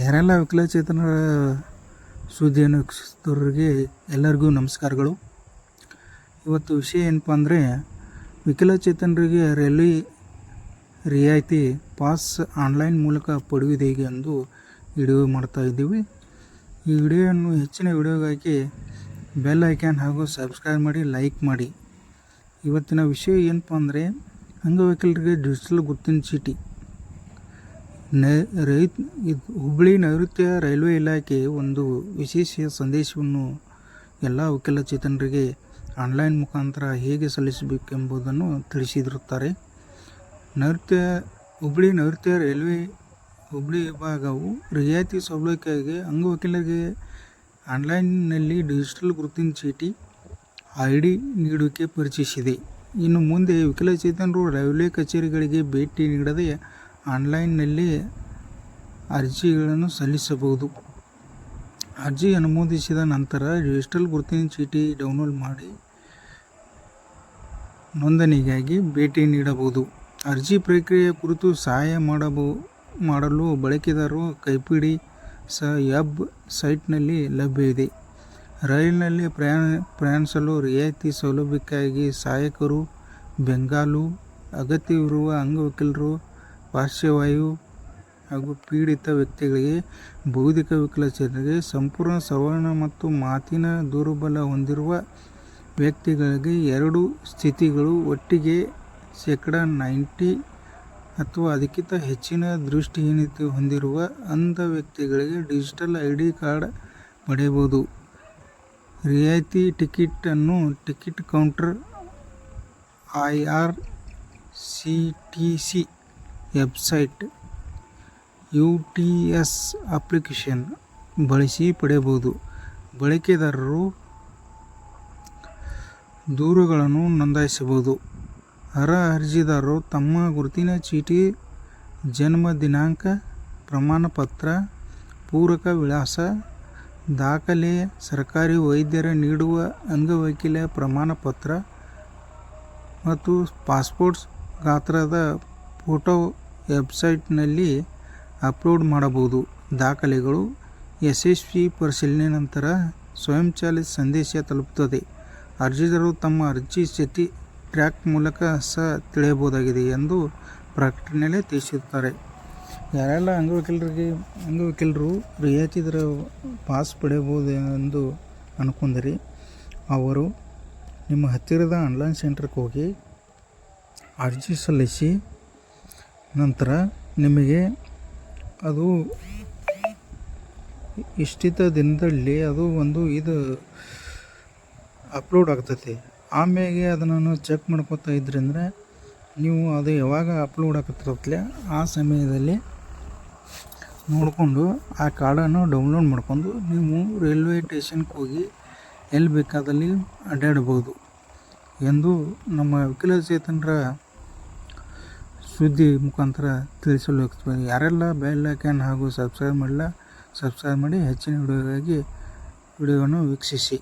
ಯಾರೆಲ್ಲ ವಿಕಲಚೇತನರ ಸುದ್ದಿಯನ್ನು ವೀಕ್ಷಿಸಿದವರಿಗೆ ಎಲ್ಲರಿಗೂ ನಮಸ್ಕಾರಗಳು. ಇವತ್ತು ವಿಷಯ ಏನಪ್ಪ ಅಂದರೆ ವಿಕಲಚೇತನರಿಗೆ ರೈಲ್ವೆ ರಿಯಾಯಿತಿ ಪಾಸ್ ಆನ್ಲೈನ್ ಮೂಲಕ ಪಡೆಯುವುದು ಹೇಗೆ ಎಂದು ವಿಡಿಯೋ ಮಾಡ್ತಾ ಇದ್ದೀವಿ. ಈ ವಿಡಿಯೋವನ್ನು ಹೆಚ್ಚಿನ ವಿಡಿಯೋಗಾಗಿ ಬೆಲ್ ಐಕ್ಯಾನ್ ಹಾಗೂ ಸಬ್ಸ್ಕ್ರೈಬ್ ಮಾಡಿ, ಲೈಕ್ ಮಾಡಿ. ಇವತ್ತಿನ ವಿಷಯ ಏನಪ್ಪ ಅಂದರೆ ಅಂಗವಿಕಲರಿಗೆ ಡಿಜಿಟಲ್ ಗುರುತಿನ ಚೀಟಿ. ನ ಇದು ಹುಬ್ಬಳ್ಳಿ ನೈಋತ್ಯ ರೈಲ್ವೆ ಇಲಾಖೆ ಒಂದು ವಿಶೇಷ ಸಂದೇಶವನ್ನು ಎಲ್ಲ ವಿಕಲಚೇತನರಿಗೆ ಆನ್ಲೈನ್ ಮುಖಾಂತರ ಹೇಗೆ ಸಲ್ಲಿಸಬೇಕೆಂಬುದನ್ನು ತಿಳಿಸಿದಿರುತ್ತಾರೆ. ನೈಋತ್ಯ ಹುಬ್ಬಳ್ಳಿ ನೈಋತ್ಯ ರೈಲ್ವೆ ಹುಬ್ಬಳ್ಳಿ ವಿಭಾಗವು ರಿಯಾಯಿತಿ ಸೌಲಭ್ಯಕ್ಕಾಗಿ ಅಂಗವಕೀಲರಿಗೆ ಆನ್ಲೈನ್ನಲ್ಲಿ ಡಿಜಿಟಲ್ ಗುರುತಿನ ಚೀಟಿ ಐ ಡಿ ನೀಡುವಿಕೆ ಪರಿಚಯಿಸಿದೆ. ಇನ್ನು ಮುಂದೆ ವಿಕಲಚೇತನರು ರೈಲ್ವೆ ಕಚೇರಿಗಳಿಗೆ ಭೇಟಿ ನೀಡದೆ ಆನ್ಲೈನ್ನಲ್ಲಿ ಅರ್ಜಿಗಳನ್ನು ಸಲ್ಲಿಸಬಹುದು. ಅರ್ಜಿ ಅನುಮೋದಿಸಿದ ನಂತರ ಡಿಜಿಟಲ್ ಗುರುತಿನ ಚೀಟಿ ಡೌನ್ಲೋಡ್ ಮಾಡಿ ನೋಂದಣಿಗಾಗಿ ಭೇಟಿ ನೀಡಬಹುದು. ಅರ್ಜಿ ಪ್ರಕ್ರಿಯೆ ಕುರಿತು ಸಹಾಯ ಮಾಡಬಹು ಮಾಡಲು ಬಳಕೆದಾರರು ಕೈಪಿಡಿ ಸ ವೆಬ್ ಸೈಟ್ನಲ್ಲಿ ಲಭ್ಯವಿದೆ. ರೈಲಿನಲ್ಲಿ ಪ್ರಯಾಣ, ಪ್ರಯಾಣಿಸಲು ರಿಯಾಯಿತಿ ಸೌಲಭ್ಯಕ್ಕಾಗಿ ಸಹಾಯಕರು, ಬೆಂಗಾಲು, ಅಗತ್ಯವಿರುವ ಅಂಗವಿಕಲರು ಪಾರ್ಶ್ವವಾಯು ಹಾಗೂ ಪೀಡಿತ ವ್ಯಕ್ತಿಗಳಿಗೆ ಬೌದ್ಧಿಕ ವಿಕಲಚೇತನರಿಗೆ ಸಂಪೂರ್ಣ ಶ್ರವಣ ಮತ್ತು ಮಾತಿನ ದುರ್ಬಲ ಹೊಂದಿರುವ ವ್ಯಕ್ತಿಗಳಿಗೆ ಎರಡು ಸ್ಥಿತಿಗಳು ಒಟ್ಟಿಗೆ ಶೇಕಡ ನೈಂಟಿ ಅಥವಾ ಅದಕ್ಕಿಂತ ಹೆಚ್ಚಿನ ದೃಷ್ಟಿಹೀನತೆ ಹೊಂದಿರುವ ಅಂಧ ವ್ಯಕ್ತಿಗಳಿಗೆ ಡಿಜಿಟಲ್ ಐ ಡಿ ಕಾರ್ಡ್ ಪಡೆಯಬಹುದು. ರಿಯಾಯಿತಿ ಟಿಕೆಟನ್ನು ticket counter I R C T C website U T S application ಬಳಸಿ ಪಡೆಯಬಹುದು. ಬಳಕೆದಾರರು ದೂರುಗಳನ್ನು ನೋಂದಾಯಿಸಬಹುದು. ಅರ್ಹ ಅರ್ಜಿದಾರರು ತಮ್ಮ ಗುರುತಿನ ಚೀಟಿ, ಜನ್ಮ ದಿನಾಂಕ, ಪ್ರಮಾಣಪತ್ರ, ಪೂರಕ ವಿಳಾಸ, ದಾಖಲೆ, ಸರ್ಕಾರಿ ವೈದ್ಯರ ನೀಡುವ ಅಂಗವೈಕಲ್ಯ ಪ್ರಮಾಣಪತ್ರ ಮತ್ತು ಪಾಸ್ಪೋರ್ಟ್ಸ್ ಗಾತ್ರದ ಫೋಟೋ ವೆಬ್ಸೈಟ್ನಲ್ಲಿ ಅಪ್ಲೋಡ್ ಮಾಡಬಹುದು. ದಾಖಲೆಗಳು ಯಶಸ್ವಿ ಪರಿಶೀಲನೆ ನಂತರ ಸ್ವಯಂಚಾಲಿತ ಸಂದೇಶ ತಲುಪುತ್ತದೆ. ಅರ್ಜಿದಾರರು ತಮ್ಮ ಅರ್ಜಿ ಸ್ಥಿತಿ ಟ್ರ್ಯಾಕ್ ಮೂಲಕ ಸಹ ತಿಳಿಯಬಹುದಾಗಿದೆ ಎಂದು ಪ್ರಕಟಣೆಯಲ್ಲಿ ತಿಳಿಸಿರುತ್ತಾರೆ. ಯಾರೆಲ್ಲ ಅಂಗವಿಕಲರಿಗೆ ಅಂಗವಿಕಲರು ರಿಯಾಯಿತಿ ದರ ಪಾಸ್ ಪಡೆಯಬಹುದು ಎಂದು ಅನ್ಕೊಂಡರೆ ಅವರು ನಿಮ್ಮ ಹತ್ತಿರದ ಆನ್ಲೈನ್ ಸೆಂಟರ್ಗೆ ಹೋಗಿ ಅರ್ಜಿ ಸಲ್ಲಿಸಿ ನಂತರ ನಿಮಗೆ ಅದು ಇಷ್ಟಿತ ದಿನದಲ್ಲಿ ಅದು ಒಂದು ಇದು ಅಪ್ಲೋಡ್ ಆಗ್ತೈತಿ. ಆಮ್ಯಾಗೆ ಅದನ್ನು ಚೆಕ್ ಮಾಡ್ಕೊತಾ ಇದ್ರಿ ಅಂದರೆ ನೀವು ಅದು ಯಾವಾಗ ಅಪ್ಲೋಡ್ ಆಗತ್ತಿರತ್ತಲೆ ಆ ಸಮಯದಲ್ಲಿ ನೋಡಿಕೊಂಡು ಆ ಕಾರ್ಡನ್ನು ಡೌನ್ಲೋಡ್ ಮಾಡ್ಕೊಂಡು ನೀವು ರೈಲ್ವೆ ಸ್ಟೇಷನ್ಗೆ ಹೋಗಿ ಎಲ್ಲಿ ಬೇಕಾದಲ್ಲಿ ಅಡ್ಡಾಡ್ಬೋದು ಎಂದು ನಮ್ಮ ವಿಕಲಚೇತನರ ಸುದ್ದಿ ಮುಖಾಂತರ ತಿಳಿಸಲು ಹೋಗ್ತೀವಿ. ಯಾರೆಲ್ಲ ಬೆಲ್ ಐಕಾನ್ ಹಾಗೂ ಸಬ್ಸ್ಕ್ರೈಬ್ ಮಾಡಿಲ್ಲ ಸಬ್ಸ್ಕ್ರೈಬ್ ಮಾಡಿ ಹೆಚ್ಚಿನ ವಿಡಿಯೋಗಾಗಿ ವಿಡಿಯೋವನ್ನು ವೀಕ್ಷಿಸಿ.